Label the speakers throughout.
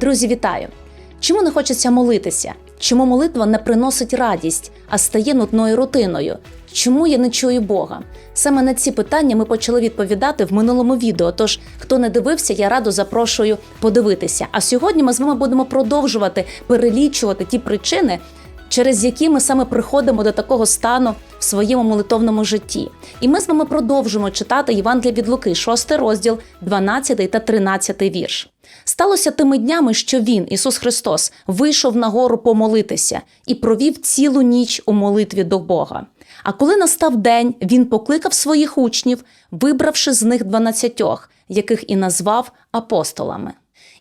Speaker 1: Друзі, вітаю! Чому не хочеться молитися? Чому молитва не приносить радість, а стає нудною рутиною? Чому я не чую Бога? Саме на ці питання ми почали відповідати в минулому відео. Тож, хто не дивився, я радо запрошую подивитися. А сьогодні ми з вами будемо продовжувати перелічувати ті причини, через які ми саме приходимо до такого стану в своєму молитовному житті. І ми з вами продовжимо читати Євангелія від Луки, 6 розділ, 12 та 13 вірш. Сталося тими днями, що він, Ісус Христос, вийшов на гору помолитися і провів цілу ніч у молитві до Бога. А коли настав день, він покликав своїх учнів, вибравши з них дванадцятьох, яких і назвав апостолами.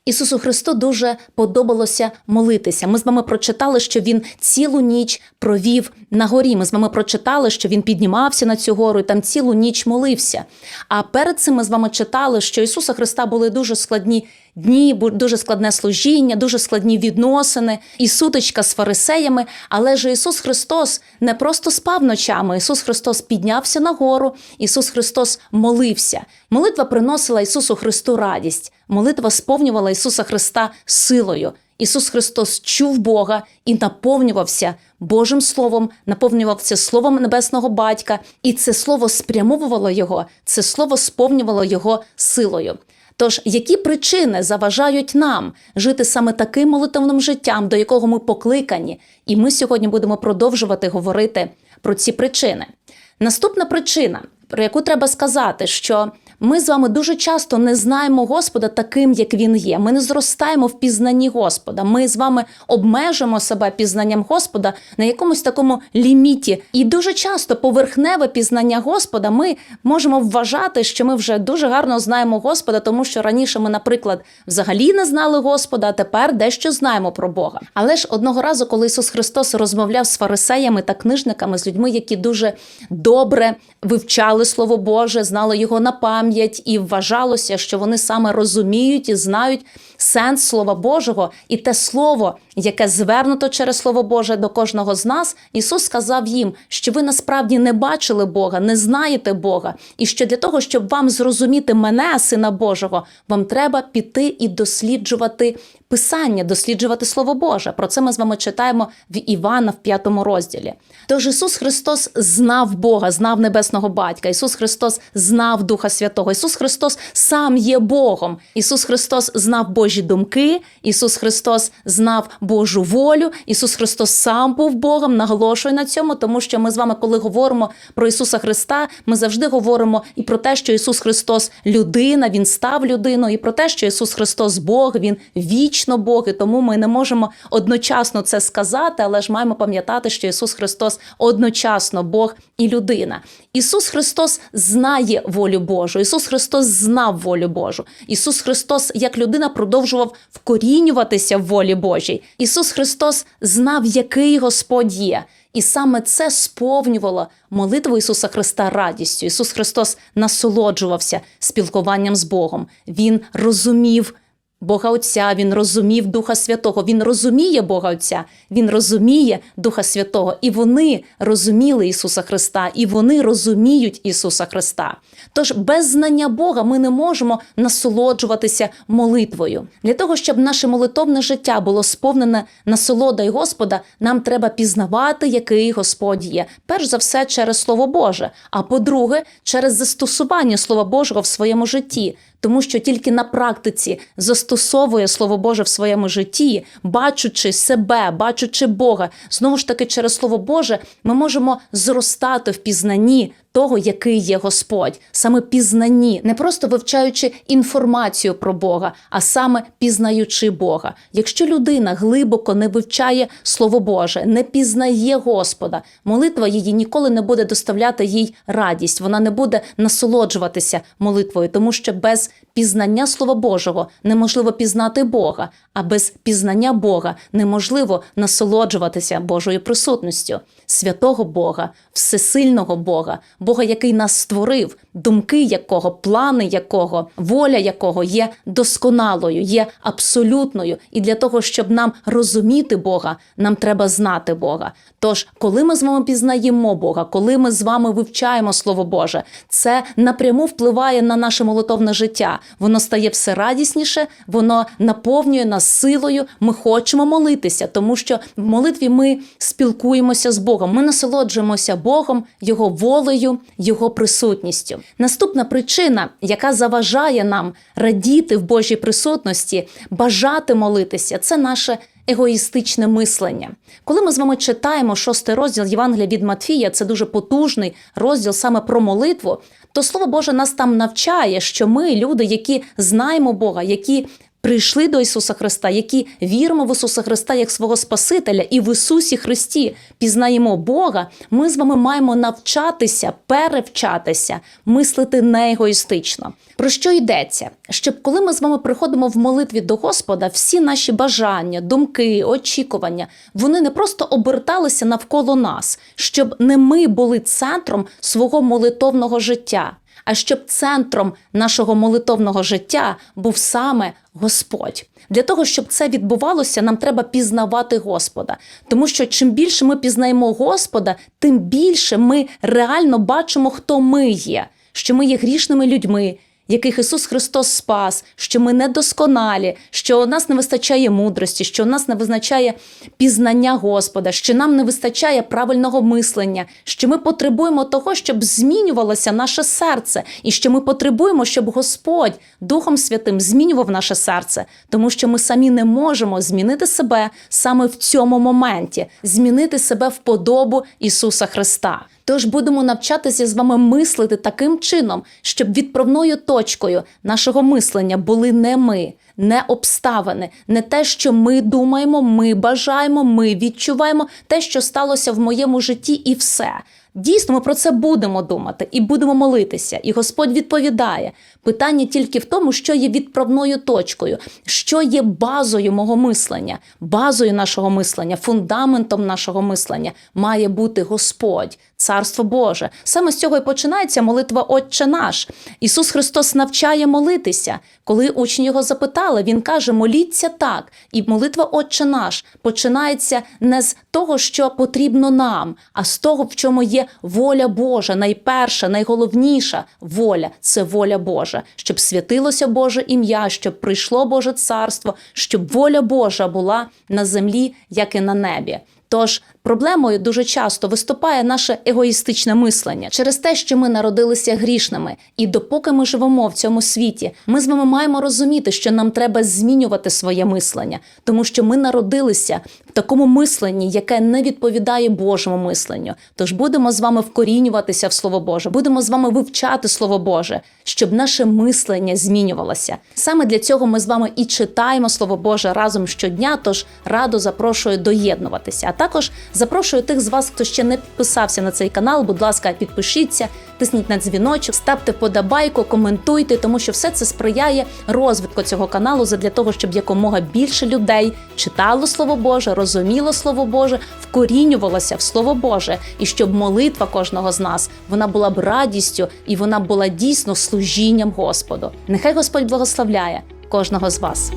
Speaker 1: Ісусу Христу дуже подобалося молитися. Ми з вами прочитали, що він цілу ніч провів на горі. Ми з вами прочитали, що він піднімався на цю гору і там цілу ніч молився. А перед цим ми з вами читали, що Ісуса Христа були дуже складні дні, дуже складне служіння, дуже складні відносини і сутичка з фарисеями. Але ж Ісус Христос не просто спав ночами. Ісус Христос піднявся на гору, Ісус Христос молився. Молитва приносила Ісусу Христу радість. Молитва сповнювала Ісуса Христа силою. Ісус Христос чув Бога і наповнювався Божим Словом, наповнювався Словом Небесного Батька, і це слово спрямовувало його, це слово сповнювало його силою. Тож, які причини заважають нам жити саме таким молитовним життям, до якого ми покликані? І ми сьогодні будемо продовжувати говорити про ці причини. Наступна причина, про яку треба сказати, що ми з вами дуже часто не знаємо Господа таким, як він є. Ми не зростаємо в пізнанні Господа. Ми з вами обмежимо себе пізнанням Господа на якомусь такому ліміті. І дуже часто поверхневе пізнання Господа ми можемо вважати, що ми вже дуже гарно знаємо Господа, тому що раніше ми, наприклад, взагалі не знали Господа, а тепер дещо знаємо про Бога. Але ж одного разу, коли Ісус Христос розмовляв з фарисеями та книжниками, з людьми, які дуже добре вивчали Слово Боже, знали його на пам'ять, і вважалося, що вони саме розуміють і знають сенс Слова Божого і те слово, яке звернуто через Слово Боже до кожного з нас. Ісус сказав їм, що ви насправді не бачили Бога, не знаєте Бога, і що для того, щоб вам зрозуміти мене, Сина Божого, вам треба піти і досліджувати Писання, досліджувати Слово Боже. Про це ми з вами читаємо в Івана в п'ятому розділі. Тож Ісус Христос знав Бога, знав Небесного Батька. Ісус Христос знав Духа Святого. Ісус Христос сам є Богом. Ісус Христос знав Божі думки. Ісус Христос знав Божу волю. Ісус Христос сам був Богом. Наголошую на цьому, тому що ми з вами, коли говоримо про Ісуса Христа, ми завжди говоримо і про те, що Ісус Христос людина, Він став людиною, і про те, що Ісус Христос Бог, Він вічно Бог, і тому ми не можемо одночасно це сказати, але ж маємо пам'ятати, що Ісус Христос одночасно Бог і людина. Ісус Христос знає волю Божу. Ісус Христос знав волю Божу. Ісус Христос, як людина, продовжував вкорінюватися в волі Божій. Ісус Христос знав, який Господь є. І саме це сповнювало молитву Ісуса Христа радістю. Ісус Христос насолоджувався спілкуванням з Богом. Він розумів Бога Отця, Він розумів Духа Святого, Він розуміє Бога Отця, Він розуміє Духа Святого, і вони розуміли Ісуса Христа, і вони розуміють Ісуса Христа. Тож без знання Бога ми не можемо насолоджуватися молитвою. Для того, щоб наше молитовне життя було сповнене насолодою Господа, нам треба пізнавати, який Господь є. Перш за все, через Слово Боже, а по-друге, через застосування Слова Божого в своєму житті. Тому що тільки на практиці застосовує Слово Боже в своєму житті, бачучи себе, бачучи Бога, знову ж таки, через Слово Боже, ми можемо зростати в пізнанні того, який є Господь, саме пізнанні, не просто вивчаючи інформацію про Бога, а саме пізнаючи Бога. Якщо людина глибоко не вивчає Слово Боже, не пізнає Господа, молитва її ніколи не буде доставляти їй радість, вона не буде насолоджуватися молитвою, тому що без пізнання Слова Божого неможливо пізнати Бога, а без пізнання Бога неможливо насолоджуватися Божою присутністю, святого Бога, всесильного Бога, Бога, який нас створив, думки якого, плани якого, воля якого є досконалою, є абсолютною. І для того, щоб нам розуміти Бога, нам треба знати Бога. Тож, коли ми з вами пізнаємо Бога, коли ми з вами вивчаємо Слово Боже, це напряму впливає на наше молитовне життя. Воно стає все радісніше, воно наповнює нас силою. Ми хочемо молитися, тому що в молитві ми спілкуємося з Богом. Ми насолоджуємося Богом, Його волею, Його присутністю. Наступна причина, яка заважає нам радіти в Божій присутності, бажати молитися, це наше. Егоїстичне мислення. Коли ми з вами читаємо шостий розділ Євангелія від Матфія, це дуже потужний розділ саме про молитву, то Слово Боже нас там навчає, що ми, люди, які знаємо Бога, які прийшли до Ісуса Христа, які віримо в Ісуса Христа як свого Спасителя, і в Ісусі Христі пізнаємо Бога, ми з вами маємо навчатися, перевчатися, мислити не егоїстично. Про що йдеться? Щоб коли ми з вами приходимо в молитві до Господа, всі наші бажання, думки, очікування, вони не просто оберталися навколо нас, щоб не ми були центром свого молитовного життя а щоб центром нашого молитовного життя був саме Господь. Для того, щоб це відбувалося, нам треба пізнавати Господа. Тому що чим більше ми пізнаємо Господа, тим більше ми реально бачимо, хто ми є, що ми є грішними людьми. Яких Ісус Христос спас, що ми недосконалі, що у нас не вистачає мудрості, що у нас не визначає пізнання Господа, що нам не вистачає правильного мислення, що ми потребуємо того, щоб змінювалося наше серце, і що ми потребуємо, щоб Господь Духом Святим змінював наше серце, тому що ми самі не можемо змінити себе саме в цьому моменті, змінити себе в подобу Ісуса Христа. Тож будемо навчатися з вами мислити таким чином, щоб відправною точкою нашого мислення були не ми, не обставини, не те, що ми думаємо, ми бажаємо, ми відчуваємо те, що сталося в моєму житті, і все. Дійсно, ми про це будемо думати і будемо молитися. І Господь відповідає. Питання тільки в тому, що є відправною точкою, що є базою мого мислення, базою нашого мислення, фундаментом нашого мислення має бути Господь, Царство Боже. Саме з цього і починається молитва Отче наш. Ісус Христос навчає молитися. Коли учні його запитали, Він каже: моліться так. І молитва Отче наш починається не з того, що потрібно нам, а з того, в чому є воля Божа. Найперша, найголовніша воля це воля Божа, щоб святилося Боже ім'я, щоб прийшло Боже царство, щоб воля Божа була на землі, як і на небі. Тож проблемою дуже часто виступає наше егоїстичне мислення через те, що ми народилися грішними, і допоки ми живемо в цьому світі, ми з вами маємо розуміти, що нам треба змінювати своє мислення, тому що ми народилися в такому мисленні, яке не відповідає Божому мисленню. Тож будемо з вами вкорінюватися в Слово Боже, будемо з вами вивчати Слово Боже, щоб наше мислення змінювалося. Саме для цього ми з вами і читаємо Слово Боже разом щодня. Тож радо запрошую доєднуватися. Також запрошую тих з вас, хто ще не підписався на цей канал. Будь ласка, підпишіться, тисніть на дзвіночок, ставте подобайку, коментуйте, тому що все це сприяє розвитку цього каналу для того, щоб якомога більше людей читало Слово Боже, розуміло Слово Боже, вкорінювалося в Слово Боже, і щоб молитва кожного з нас вона була б радістю і вона була дійсно служінням Господу. Нехай Господь благословляє кожного з вас.